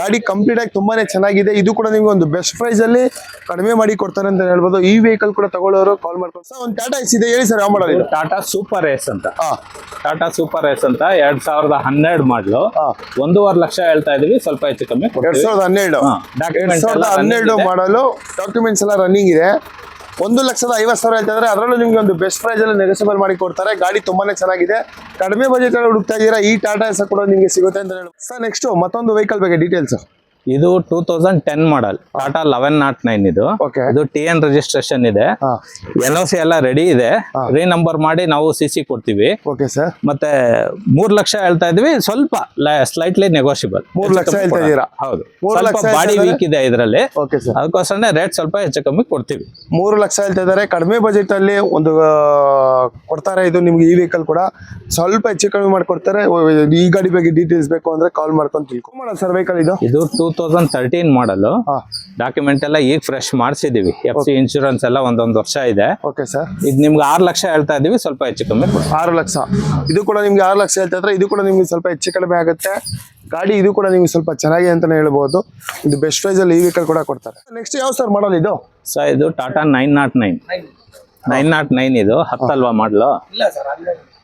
ಗಾಡಿ ಕಂಪ್ಲೀಟ್ ಆಗಿ ತುಂಬಾನೇ ಚೆನ್ನಾಗಿದೆ. ಇದು ಕೂಡ ನಿಮ್ಗೆ ಒಂದು ಬೆಸ್ಟ್ ಪ್ರೈಸ್ ಅಲ್ಲಿ ಕಡಿಮೆ ಮಾಡಿ ಕೊಡ್ತಾರೆ ಅಂತ ಹೇಳ್ಬೋದು. ಈ ವೆಹಿಕಲ್ ಕೂಡ ತಗೊಳ್ಳೋರು ಕಾಲ್ ಮಾಡ್ಕೊಂಡು ಸರ್ ಒಂದು ಟಾಟಾ ಎಸ್ ಇದೆ. ಹೇಳಿ ಸರ್ ಯಾವ ಮಾಡೋದು ಟಾಟಾ ಸೂಪರ್ ಎಸ್ ಅಂತ. ಟಾಟಾ ಸೂಪರ್ ಎಸ್ ಅಂತ. ಎರಡ್ ಸಾವಿರದ ಹನ್ನೆರಡು ಮಾಡ್ಲು ಒಂದೂವರೆ ಲಕ್ಷ ಹೇಳ್ತಾ ಇದೀವಿ. ಸ್ವಲ್ಪ ಹೆಚ್ಚು ಕಮ್ಮಿ ಎರಡ್ ಸಾವಿರದ ಹನ್ನೆರಡು. ಎರಡ್ ಸಾವಿರದ ಹನ್ನೆರಡು ಮಾಡಲು ಡಾಕ್ಯುಮೆಂಟ್ಸ್ ಎಲ್ಲ ರನ್ನಿಂಗ್ ಇದೆ. ಒಂದು ಲಕ್ಷದ ಐವತ್ತು ಸಾವಿರ ಹೇಳ್ತಾ ಇದ್ದಾರೆ. ಅದರಲ್ಲೂ ನಿಮ್ಗೆ ಒಂದು ಬೆಸ್ಟ್ ಪ್ರೈಸ್ ಅಲ್ಲಿ ನೆಗೆಸಿಬಲ್ ಮಾಡಿ ಕೊಡ್ತಾರೆ. ಗಾಡಿ ತುಂಬಾನೇ ಚೆನ್ನಾಗಿದೆ. ಕಡಿಮೆ ಬಜೆಟ್ ಅಲ್ಲಿ ಹುಡುಕ್ತಾ ಇದ್ದೀರಾ, ಈ ಟಾಟಾ ಕೂಡ ನಿಮಗೆ ಸಿಗುತ್ತೆ ಅಂತ ಹೇಳಿ. ಸರ್ ನೆಕ್ಸ್ಟ್ ಮತ್ತೊಂದು ವೆಹಿಕಲ್ ಬಗ್ಗೆ ಡೀಟೇಲ್ಸ್ ಇದು two thousand ten model Tata eleven nought nine ಇದು. ಇದು ಟಿ ಎನ್ ರಿಜಿಸ್ಟ್ರೇಷನ್ ಇದೆ. ಎಲ್ ಎನ್ ಓ ಸಿ ಎಲ್ಲ ರೆಡಿ ಇದೆ. ರೀ ನಂಬರ್ ಮಾಡಿ ನಾವು ಸಿ ಸಿ ಕೊಡ್ತೀವಿ. ಮತ್ತೆ ಮೂರ್ ಲಕ್ಷ ಹೇಳ್ತಾ ಇದ್ವಿ ಸ್ವಲ್ಪ ಸ್ಲೈಟ್ಲಿ ನೆಗೋಷಿಯಬಲ್ ಮೂರ್ ಲಕ್ಷ? ಹೌದು. ಸ್ವಲ್ಪ ಬಾಡಿ ವೀಕ್ ಇದೆ ಇದರಲ್ಲಿ. ಓಕೆ ಸರ್ ಅದಕ್ಕೋಸ್ಕರ ರೇಟ್ ಸ್ವಲ್ಪ ಹೆಚ್ಚು ಕಮ್ಮಿ ಕೊಡ್ತೀವಿ. ಮೂರು ಲಕ್ಷ ಹೇಳ್ತಾ ಇದ್ದಾರೆ. ಕಡಿಮೆ ಬಜೆಟ್ ಅಲ್ಲಿ ಒಂದು ಕೊಡ್ತಾರೆ ಇದು ನಿಮ್ಗೆ ಈ ವೆಹಿಕಲ್ ಕೂಡ. ಸ್ವಲ್ಪ ಹೆಚ್ಚು ಕಮ್ಮಿ ಮಾಡಿಕೊಡ್ತಾರೆ. ಈ ಗಾಡಿ ಬಗ್ಗೆ ಡೀಟೇಲ್ಸ್ ಬೇಕು ಅಂದ್ರೆ ಕಾಲ್ ಮಾಡ್ಕೊಂಡು ತಿಳ್ಕೊಂಡ್ ಸರ್ ವೆಹಿಕಲ್ ಇದು? ಇದು two thousand thirteen model document ಎಲ್ಲ ಈಗ ಫ್ರೆಶ್ ಮಾಡಿಸಿದೀವಿ. ಎಫ್ ಸಿ ಇನ್ಶೂರೆನ್ಸ್ ಎಲ್ಲ ಒಂದೊಂದು ವರ್ಷ ಇದೆ. ಓಕೆ ಸರ್ ಇದು ನಿಮ್ಗೆ ಆರು ಲಕ್ಷ ಹೇಳ್ತಾ ಇದೀವಿ ಸ್ವಲ್ಪ ಹೆಚ್ಚು ಕಮ್ಮಿ ಆರು ಲಕ್ಷ. ಇದು ಕೂಡ ನಿಮ್ಗೆ ಆರು ಲಕ್ಷ ಹೇಳ್ತಾ ಇದ್ರೆ ಇದು ಕೂಡ ನಿಮ್ಗೆ ಸ್ವಲ್ಪ ಹೆಚ್ಚು ಕಡಿಮೆ ಆಗುತ್ತೆ. ಗಾಡಿ ಇದು ಕೂಡ ನಿಮ್ಗೆ ಸ್ವಲ್ಪ ಚೆನ್ನಾಗಿ ಅಂತಾನೆ ಹೇಳ್ಬೋದು. ಇದು ಬೆಸ್ಟ್ ಪ್ರೈಸ್ ಅಲ್ಲಿ ಈ ವೆಹಿಕಲ್ ಕೂಡ ಕೊಡ್ತಾರೆ. ನೆಕ್ಸ್ಟ್ ಯಾವ ಸರ್ ಮಾಡಲ್ ಇದು? ಸರ್ ಇದು Tata nine nought nine. Nine nought nine ಇದು ಹತ್ತಲ್ವಾ ಮಾಡಲು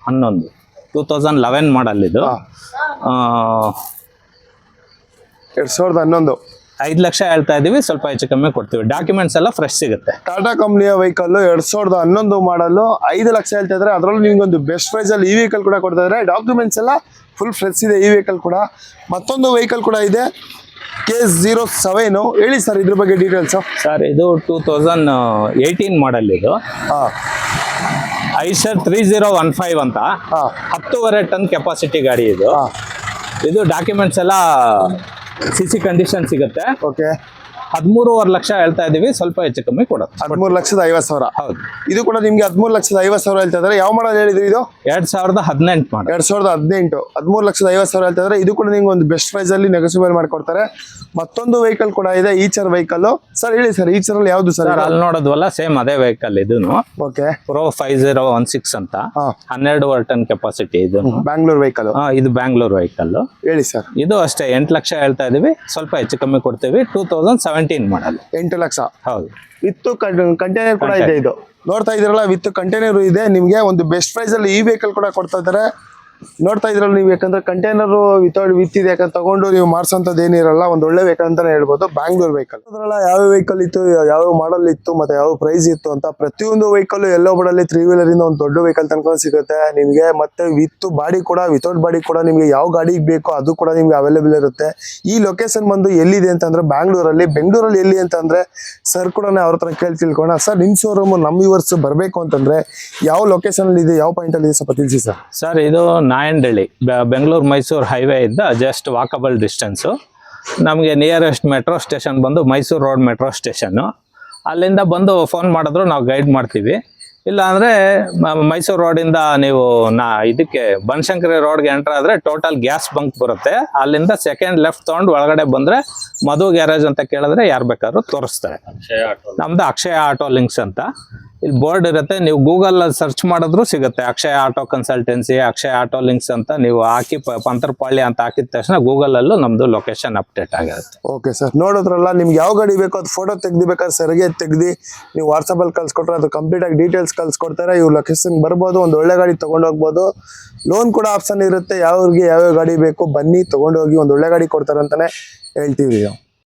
ಹನ್ನೊಂದು. ಟೂ ತೌಸಂಡ್ ಲೆವೆನ್ ಮಾಡಲ್ ಇದು. ಎರಡ್ ಸಾವಿರದ ಹನ್ನೊಂದು. ಐದು ಲಕ್ಷ ಹೇಳ್ತಾ ಇದೀವಿ ಸ್ವಲ್ಪ ಹೆಚ್ಚು ಕಮ್ಮಿ ಕೊಡ್ತೀವಿ. ಡಾಕ್ಯುಮೆಂಟ್ಸ್ ಎಲ್ಲ ಫ್ರೆಶ್ ಸಿಗುತ್ತೆ. ಟಾಟಾ ಕಂಪ್ನಿಯ ವೆಹಿಕಲ್ ಎರಡ್ ಸಾವಿರದ ಹನ್ನೊಂದು ಮಾಡಲು ಐದು ಲಕ್ಷ ಹೇಳ್ತಾ ಇದ್ರೆ ಅದರಲ್ಲೂ ನಿಮ್ಗೆ ಒಂದು ಬೆಸ್ಟ್ ಪ್ರೈಸ್ ಅಲ್ಲಿ ಈ ವೆಹಿಕಲ್ ಕೂಡ ಕೊಡ್ತಾ ಇದ್ರೆ ಡಾಕ್ಯುಮೆಂಟ್ಸ್ ಎಲ್ಲ ಫುಲ್ ಫ್ರೆಶ್ ಇದೆ ಈ ವೆಹಿಕಲ್ ಕೂಡ. ಮತ್ತೊಂದು ವೆಹಿಕಲ್ ಕೂಡ ಇದೆ ಕೆ ಜೀರೋ ಸೆವೆನು ಹೇಳಿ ಸರ್ ಇದ್ರ ಬಗ್ಗೆ ಡೀಟೇಲ್ಸ್ ಸರ್ ಇದು ಟೂ ತೌಸಂಡ್ ಏಯ್ಟೀನ್ ಮಾಡಲ್ ಇದು. ಹಾಂ. Eicher three zero one five ಅಂತ. ಹತ್ತುವರೆ ಟನ್ ಕೆಪಾಸಿಟಿ ಗಾಡಿ ಇದು. ಇದು ಡಾಕ್ಯುಮೆಂಟ್ಸ್ ಎಲ್ಲ ಸಿ ಸಿ ಕಂಡೀಷನ್ ಸಿಗುತ್ತೆ. ಓಕೆ ಹದಿಮೂರುವರೆ ಲಕ್ಷ ಹೇಳ್ತಾ ಇದೀವಿ ಸ್ವಲ್ಪ ಹೆಚ್ಚು ಕಮ್ಮಿ ಕೊಡುತ್ತೆ ಹದಿಮೂರು ಲಕ್ಷದ ಐವತ್ತು ಸಾವಿರ. ಹೌದು. ಇದು ಕೂಡ ನಿಮ್ಗೆ ಹದಿಮೂರು ಲಕ್ಷದ ಐವತ್ತು ಸಾವಿರ ಹೇಳ್ತಾ ಇದ್ರೆ ಯಾವ ಮಾಡಲ್ ಹೇಳಿದ್ರಿ ಇದು? ಎರಡ್ ಸಾವಿರದ ಹದಿನೆಂಟು ಮಾಡಿ ಎರಡ್ ಸಾವಿರದ ಹದಿನೆಂಟು. ಹದಿಮೂರು ಲಕ್ಷದ ಐವತ್ತು ಸಾವಿರ ಹೇಳ್ತಾ ಇದ್ದಾರೆ. ಇದು ಕೂಡ ನಿಮ್ಗೆ ಒಂದು ಬೆಸ್ಟ್ ಪ್ರೈಸ್ ಅಲ್ಲಿ ಮಾಡಿ ಮಾಡ್ಕೊಡ್ತಾರೆ. ಮತ್ತೊಂದು ವೆಹಿಕಲ್ ಕೂಡ ಇದೆ ಈಚರ್ ವೆಹಿಕಲ್ ಸರ್ ಹೇಳಿ ಸರ್ ಈಚರ್ ಅಲ್ಲಿ ಯಾವ್ದು ಸರ್ ಅಲ್ಲಿ ನೋಡೋದ್ವಲ್ಲ ಸೇಮ್ ಅದೇ ವೆಹಿಕಲ್ ಇದೂನು. Okay pro five zero one six ಅಂತ. ಹನ್ನೆರಡು ಟನ್ ಕೆಪಾಸಿಟಿ ಇದು ಬ್ಯಾಂಗ್ಳೂರ್ ವೆಹಿಕಲ್ ಇದು ಬ್ಯಾಂಗ್ಳೂರ್ ವೆಹಿಕಲ್ ಹೇಳಿ ಸರ್ ಇದು ಅಷ್ಟೇ ಎಂಟು ಲಕ್ಷ ಹೇಳ್ತಾ ಇದೀವಿ ಸ್ವಲ್ಪ ಹೆಚ್ಚು ಕಮ್ಮಿ ಕೊಡ್ತೀವಿ. ಟೂ ತೌಸಂಡ್ ಸೆವೆಂಟೀನ್ ಮಾಡಲ್ ಎಂಟು ಲಕ್ಷ. ಹೌದು. ವಿತ್ ಕಂಟೈನರ್ ಕೂಡ ಇದೆ ಇದು. ನೋಡ್ತಾ ಇದ್ರಲ್ಲ ವಿತ್ ಕಂಟೈನರ್ ಇದೆ. ನಿಮಗೆ ಒಂದು ಬೆಸ್ಟ್ ಪ್ರೈಸ್ ಅಲ್ಲಿ ಈ ವೆಹಿಕಲ್ ಕೂಡ ಕೊಡ್ತಾ ಇದ್ದಾರೆ. ನೋಡ್ತಾ ಇದ್ರಲ್ಲ ನೀವು, ಯಾಕಂದ್ರೆ ಕಂಟೈನರ್ ವಿತೌಟ್ ವಿತ್ ಇದೆ, ಯಾಕಂದ್ರೆ ತಗೊಂಡು ನೀವು ಮಾರ್ಸೋಂಥದ್ದು ಏನಿರಲ್ಲ ಒಂದು ಒಳ್ಳೆ ವೆಹಿಕಲ್ ಅಂತಾನೆ ಹೇಳ್ಬೋದು ಬ್ಯಾಂಗ್ಳೂರ್ ವೆಹಿಕಲ್ ಅದ್ರಲ್ಲ ಯಾವ ವೆಹಿಕಲ್ ಇತ್ತು ಯಾವ ಮಾಡಲ್ ಇತ್ತು, ಮತ್ತೆ ಯಾವ ಪ್ರೈಸ್ ಇತ್ತು ಅಂತ ಪ್ರತಿಯೊಂದು ವೆಹಿಕಲ್ ಎಲ್ಲೋ ಬಡಲ್ಲಿ ತ್ರೀ ವೀಲರ್ ಇಂದ ಒಂದು ದೊಡ್ಡ ವೆಹಿಕಲ್ ತನಕ ಸಿಗುತ್ತೆ. ನಿಮಗೆ ಮತ್ತೆ ವಿತ್ ಬಾಡಿ ಕೂಡ ವಿತೌಟ್ ಬಾಡಿ ಕೂಡ ನಿಮಗೆ ಯಾವ ಗಾಡಿಗೆ ಬೇಕೋ ಅದು ಕೂಡ ನಿಮ್ಗೆ ಅವೈಲೇಬಲ್ ಇರುತ್ತೆ. ಈ ಲೊಕೇಶನ್ ಬಂದು ಎಲ್ಲಿದೆ ಅಂತಂದ್ರೆ ಬ್ಯಾಂಗ್ಳೂರಲ್ಲಿ ಬೆಂಗಳೂರಲ್ಲಿ ಎಲ್ಲಿ ಅಂತಂದ್ರೆ ಸರ್ ಕೂಡ ಅವ್ರ ಹತ್ರ ಕೇಳಿ ತಿಳ್ಕೋಣ ಸರ್ ನಿಮ್ ಶೋರೂಮ್ ನಮ್ಮ ಇವರ್ಸ್ ಬರಬೇಕು ಅಂತಂದ್ರೆ ಯಾವ ಲೊಕೇಶನ್ ಅಲ್ಲಿ ಇದೆ, ಯಾವ ಪಾಯಿಂಟ್ ಅಲ್ಲಿ ಇದೆ ಸ್ವಲ್ಪ ತಿಳಿಸಿ ಸರ್ ಸರ್ ಇದು ನಾಯಂಡಳ್ಳಿ ಬೆಂಗಳೂರು ಮೈಸೂರು ಹೈವೇ ಇದ್ದ ಜಸ್ಟ್ ವಾಕಬಲ್ ಡಿಸ್ಟೆನ್ಸು ನಮಗೆ ನಿಯರೆಸ್ಟ್ ಮೆಟ್ರೋ ಸ್ಟೇಷನ್ ಬಂದು ಮೈಸೂರು ರೋಡ್ ಮೆಟ್ರೋ ಸ್ಟೇಷನ್ನು ಅಲ್ಲಿಂದ ಬಂದು ಫೋನ್ ಮಾಡಿದ್ರು ನಾವು ಗೈಡ್ ಮಾಡ್ತೀವಿ. ಇಲ್ಲಾಂದರೆ ಮೈಸೂರು ರೋಡಿಂದ ನೀವು ನಾ ಇದಕ್ಕೆ ಬನಶಂಕರಿ ರೋಡ್ಗೆ ಎಂಟ್ರ್ ಆದರೆ ಟೋಟಲ್ ಗ್ಯಾಸ್ ಬಂಕ್ ಬರುತ್ತೆ. ಅಲ್ಲಿಂದ ಸೆಕೆಂಡ್ ಲೆಫ್ಟ್ ತೊಗೊಂಡು ಒಳಗಡೆ ಬಂದರೆ ಮಧು ಗ್ಯಾರೇಜ್ ಅಂತ ಕೇಳಿದ್ರೆ ಯಾರು ಬೇಕಾದ್ರೂ ತೋರಿಸ್ತಾರೆ. ನಮ್ದು ಅಕ್ಷಯ ಆಟೋ ಲಿಂಕ್ಸ್ ಅಂತ. ಇಲ್ಲಿ ಬೋರ್ಡ್ ಇರುತ್ತೆ. ನೀವು ಗೂಗಲ್ ಸರ್ಚ್ ಮಾಡಿದ್ರು ಸಿಗುತ್ತೆ. Akshaya auto consultancy, Akshaya auto links ಅಂತ ನೀವು ಹಾಕಿ ಪಂತರಪಾಳ್ಯ ಅಂತ ಹಾಕಿದ ತಕ್ಷಣ ಗೂಗಲ್ ಅಲ್ಲೂ ನಮ್ದು ಲೊಕೇಶನ್ ಅಪ್ಡೇಟ್ ಆಗಿರುತ್ತೆ. Okay sir. ನೋಡಿದ್ರಲ್ಲ, ನಿಮ್ಗೆ ಯಾವ ಗಾಡಿ ಬೇಕೋ ಅದು ಫೋಟೋ ತೆಗ್ದಿಬೇಕಾದ್ರೆ ಸರಿಗೆ ತೆಗ್ದು, ನೀವು ವಾಟ್ಸಪ್ಪಲ್ಲಿ ಕಳ್ಸಿಕೊಟ್ರೆ ಅದು ಕಂಪ್ಲೀಟ್ ಆಗಿ ಡೀಟೇಲ್ಸ್ ಕಳ್ಸಿಕೊಡ್ತಾರೆ. ಇವ್ರು ಲೊಕೇಶನ್ ಬರ್ಬೋದು, ಒಂದು ಒಳ್ಳೆ ಗಾಡಿ ಹೋಗ್ಬೋದು. ಲೋನ್ ಕೂಡ ಆಪ್ಷನ್ ಇರುತ್ತೆ. ಯಾವ್ರಿಗೆ ಯಾವ್ಯಾವ ಗಾಡಿ ಬೇಕು ಬನ್ನಿ ತೊಗೊಂಡೋಗಿ ಒಂದು ಒಳ್ಳೆ ಗಾಡಿ ಕೊಡ್ತಾರೆ ಅಂತಾನೆ ಹೇಳ್ತೀವಿ